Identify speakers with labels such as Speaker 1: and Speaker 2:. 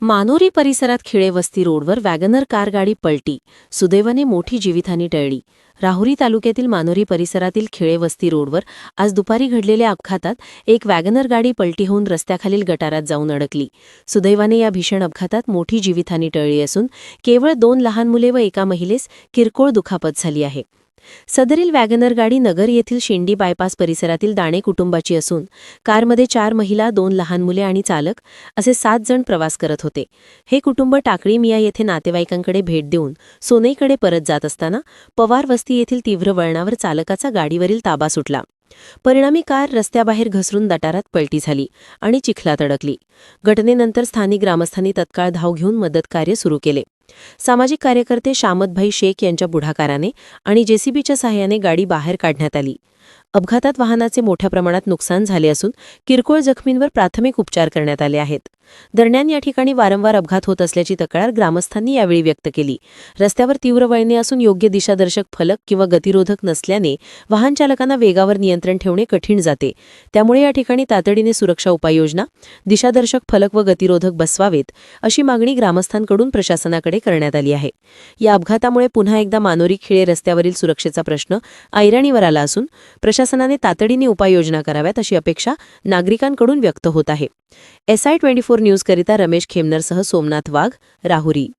Speaker 1: मानोरी परिसरात खिळेवस्ती रोडवर WagonR car गाडी पलटी. सुदैवाने मोठी जीवितहानी टळली. राहुरी तालुक्यातील मानोरी परिसरातील खिळेवस्ती रोडवर आज दुपारी घडलेल्या अपघातात एक वॅगनर गाडी पलटी होऊन रस्त्याखालील गटारात जाऊन अडकली. सुदैवाने या भीषण अपघातात मोठी जीवितहानी टळली असून केवळ दोन लहान मुले व एका महिलेस किरकोळ दुखापत झाली आहे. सदरील वॅगनर गाडी नगर येथील शिंडी बायपास परिसरातील दाणे कुटुंबाची असून कारमध्ये चार महिला दोन लहान मुले आणि चालक असे सात जण प्रवास करत होते. हे कुटुंब टाकळी मिया येथे नातेवाईकांकडे भेट देऊन सोनईकडे परत जात असताना पवार वस्ती येथील तीव्र वळणावर चालकाचा गाडीवरील ताबा सुटला. परिणामी कार रस्त्याबाहेर घसरून दटारात पलटी झाली आणि चिखलात अडकली. घटनेनंतर स्थानिक ग्रामस्थांनी तत्काळ धाव घेऊन मदतकार्य सुरू केले. सामाजिक कार्यकर्ते शामतभाई शेख यांच्या पुढाकाराने आणि जेसीबीच्या सहाय्याने गाडी बाहेर काढण्यात आली. अपघातात वाहनाचे मोठ्या प्रमाणात नुकसान झाले असून किरकोळ जखमींवर प्राथमिक उपचार करण्यात आले आहेत. दरम्यान या ठिकाणी वारंवार अपघात होत असल्याची तक्रार ग्रामस्थांनी यावेळी व्यक्त केली. रस्त्यावर तीव्र वळणे असून योग्य दिशादर्शक फलक किंवा गतिरोधक नसल्याने वाहन चालकांना वेगावर नियंत्रण ठेवणे कठीण जाते. त्यामुळे या ठिकाणी तातडीने सुरक्षा उपाययोजना दिशादर्शक फलक व गतिरोधक बसवावेत अशी मागणी ग्रामस्थांकडून प्रशासनाकडे करण्यात आली आहे. या अपघातामुळे पुन्हा एकदा मानोरी खिळे रस्त्यावरील सुरक्षेचा प्रश्न ऐरणीवर आला असून प्रशासनाने तातडीने उपाययोजना कराव्यात अशी अपेक्षा नागरिकांकडून व्यक्त होत आहे. एस आय ट्वेंटी फोर न्यूजकरिता रमेश खेमनरसह सोमनाथ वाघ राहुरी